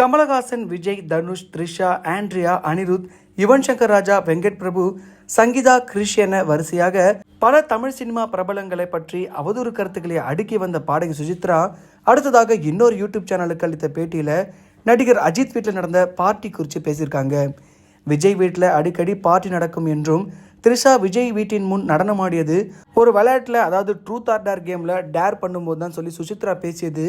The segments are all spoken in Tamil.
கமலஹாசன் விஜய் தனுஷ் த்ரிஷா ஆண்ட்ரியா அனிருத் யுவன் சங்கர் ராஜா வெங்கட் பிரபு சங்கீதா கிரிஷ் என வரிசையாக பல தமிழ் சினிமா பிரபலங்களை பற்றி அவதூறு கருத்துக்களை அடுக்கி வந்த பாடகி சுஜித்ரா அடுத்ததாக இன்னொரு யூடியூப் சேனலுக்கு அளித்த பேட்டியில் நடிகர் அஜித் வீட்டில் நடந்த பார்ட்டி குறித்து பேசியிருக்காங்க. விஜய் வீட்டில் அடிக்கடி பார்ட்டி நடக்கும் என்றும் த்ரிஷா விஜய் வீட்டின் முன் நடனமாடியது ஒரு விளையாட்டில் அதாவது ட்ரூத் ஆர் டேர் கேமில் டேர் பண்ணும்போது தான் சொல்லி சுசித்ரா பேசியது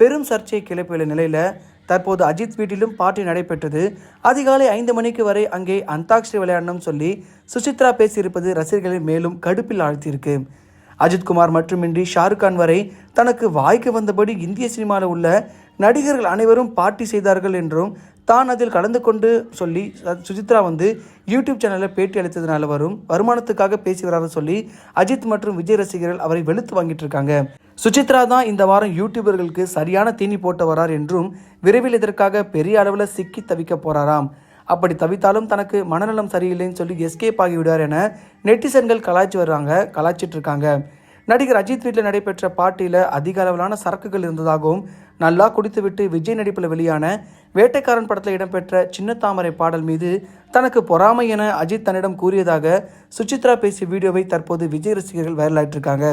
பெரும் சர்ச்சையை கிளப்பியுள்ள நிலையில் தற்போது அஜித் வீட்டிலும் பார்ட்டி நடைபெற்றது. அதிகாலை ஐந்து மணிக்கு வரை அங்கே அந்தாக்ஷரி விளையாடணும் சொல்லி சுசித்ரா பேசியிருப்பது ரசிகர்களை மேலும் கடுப்பில் ஆழ்த்தியிருக்கு. அஜித்குமார் மட்டுமின்றி ஷாருக் கான் வரை தனக்கு வாய்க்கு வந்தபடி இந்திய சினிமாவில் உள்ள நடிகர்கள் அனைவரும் பார்ட்டி செய்தார்கள் என்றும் தான் அதில் கலந்து கொண்டு சொல்லி சுஜித்ரா வந்து யூடியூப் சேனலில் பேட்டி அளித்ததுனால வரும் வருமானத்துக்காக பேசி வராத சொல்லி அஜித் மற்றும் விஜய் ரசிகர்கள் அவரை வெளுத்து வாங்கிட்டு இருக்காங்க. சுசித்ரா தான் இந்த வாரம் யூடியூபர்களுக்கு சரியான தீனி போட்டு வரார் என்றும் விரைவில் இதற்காக பெரிய அளவில் சிக்கி தவிக்க போறாராம். அப்படி தவித்தாலும் தனக்கு மனநலம் சரியில்லைன்னு சொல்லி எஸ்கேப் ஆகிவிடுவார் என நெட்டிசன்கள் கலாய்ச்சி வர்றாங்க கலாய்ச்சிட்டு இருக்காங்க. நடிகர் அஜித் வீட்டில் நடைபெற்ற பார்ட்டியில் அதிக அளவிலான சரக்குகள் இருந்ததாகவும் நல்லா குடித்துவிட்டு விஜய் நடிப்பில் வெளியான வேட்டைக்காரன் படத்தில் இடம்பெற்ற சின்ன தாமரை பாடல் மீது தனக்கு பொறாமை என அஜித் தன்னிடம் கூறியதாக சுசித்ரா பேசிய வீடியோவை தற்போது விஜய் ரசிகர்கள் வைரலாயிட்டிருக்காங்க.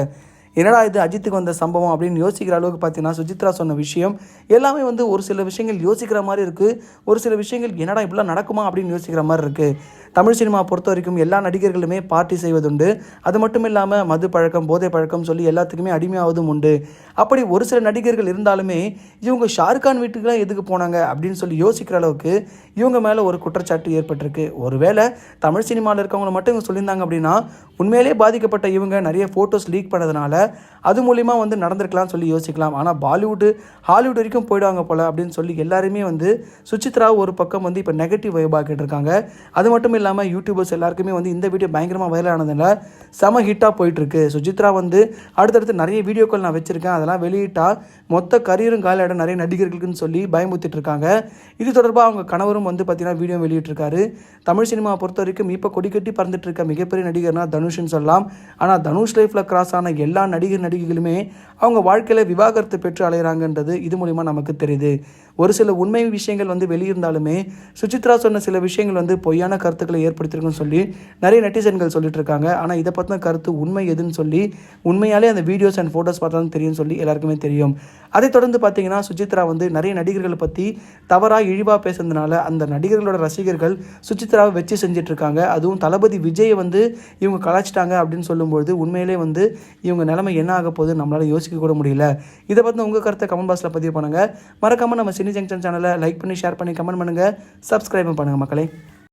என்னடா இது அஜித்துக்கு வந்த சம்பவம் அப்படின்னு யோசிக்கிற அளவுக்கு பார்த்தீங்கன்னா சுஜித்ரா சொன்ன விஷயம் எல்லாமே வந்து ஒரு சில விஷயங்கள் யோசிக்கிற மாதிரி இருக்குது ஒரு சில விஷயங்கள் என்னடா இப்படிலாம் நடக்குமா அப்படின்னு யோசிக்கிற மாதிரி இருக்குது தமிழ் சினிமா பொறுத்த வரைக்கும் எல்லா நடிகர்களுமே பார்ட்டி செய்வதுண்டு. அது மட்டும் இல்லாமல் மது பழக்கம் போதை பழக்கம் சொல்லி எல்லாத்துக்குமே அடிமையாவதும் உண்டு. அப்படி ஒரு சில நடிகர்கள் இருந்தாலுமே இவங்க ஷாருக்கான் வீட்டுக்குலாம் எதுக்கு போனாங்க அப்படின்னு சொல்லி யோசிக்கிற அளவுக்கு இவங்க மேலே ஒரு குற்றச்சாட்டு ஏற்பட்டிருக்கு. ஒருவேளை தமிழ் சினிமாவில் இருக்கவங்களை மட்டும் இவங்க சொல்லியிருந்தாங்க அப்படின்னா உண்மையிலே பாதிக்கப்பட்ட இவங்க நிறைய ஃபோட்டோஸ் லீக் பண்ணதுனால அது மூலிமா வந்து நடந்திருக்கலாம் சொல்லி யோசிக்கலாம். ஆனால் பாலிவுட் ஹாலிவுட் வரைக்கும் போயிடுவாங்க போல அப்படின்னு சொல்லி எல்லாருமே வந்து சுச்சித்ரா ஒரு பக்கம் வந்து இப்போ நெகட்டிவ் வைபாக்கிட்டு இருக்காங்க. அது மட்டும் இல்லாமல் யூடியூபர்ஸ் எல்லாருக்குமே வந்து இந்த வீடியோ பயங்கரமாக வைரல் செம ஹிட்டாக போயிட்டுருக்கு. சுஜித்ரா வந்து அடுத்தடுத்து நிறைய வீடியோக்கள் நான் வச்சுருக்கேன். அதெல்லாம் வெளியிட்டால் மொத்த கரியரும் காலிட நிறைய நடிகர்களுக்குன்னு சொல்லி பயமுத்திட்டுருக்காங்க இது தொடர்பாக அவங்க கணவரும் வந்து பார்த்தீங்கன்னா வீடியோ வெளியிட்டிருக்காரு. தமிழ் சினிமா பொறுத்த வரைக்கும் இப்போ கொடிக்கட்டி பறந்துட்டு இருக்க மிகப்பெரிய நடிகர்னா தனுஷ்னு சொல்லலாம். ஆனால் தனுஷ் லைஃப்பில் கிராஸ் ஆன எல்லா நடிகர் நடிகைகளுமே அவங்க வாழ்க்கையில் விவாகரத்து பெற்று அலைகிறாங்கன்றது இது மூலிமா நமக்கு தெரியுது. ஒரு சில உண்மை விஷயங்கள் வந்து வெளியிருந்தாலுமே சுசித்ரா சொன்ன சில விஷயங்கள் வந்து பொய்யான கருத்துக்களை ஏற்படுத்தியிருக்குன்னு சொல்லி நிறைய நெட்டிசன்கள் சொல்லிட்டு இருக்காங்க ஆனால் இதை பற்றின கருத்து உண்மை எதுன்னு சொல்லி உண்மையாலே அந்த வீடியோஸ் அண்ட் ஃபோட்டோஸ் பார்த்தா தெரியும் தெரியும்னு சொல்லி எல்லாருக்குமே தெரியும். அதைத் தொடர்ந்து பார்த்தீங்கன்னா சுஜித்ரா வந்து நிறைய நடிகர்களை பற்றி தவறாக இழிவாக பேசுனதுனால அந்த நடிகர்களோட ரசிகர்கள் சுச்சித்ராவை வச்சு செஞ்சுட்டு இருக்காங்க அதுவும் தளபதி விஜயை வந்து இவங்க கலாச்சிட்டாங்க அப்படின்னு சொல்லும்போது உண்மையிலே வந்து இவங்க நிலைமை என்ன ஆக போகுது நம்மளால யோசிக்க கூட முடியல. இதை பற்றி உங்கள் கருத்தை கமெண்ட் பாக்ஸில் பதிவு பண்ணுங்கள் மறக்காமல் நம்ம சினி ஜங்ஷன் சேனலை லைக் பண்ணி ஷேர் பண்ணி கமெண்ட் பண்ணுங்கள் சப்ஸ்கிரைபும் பண்ணுங்கள் மக்களே.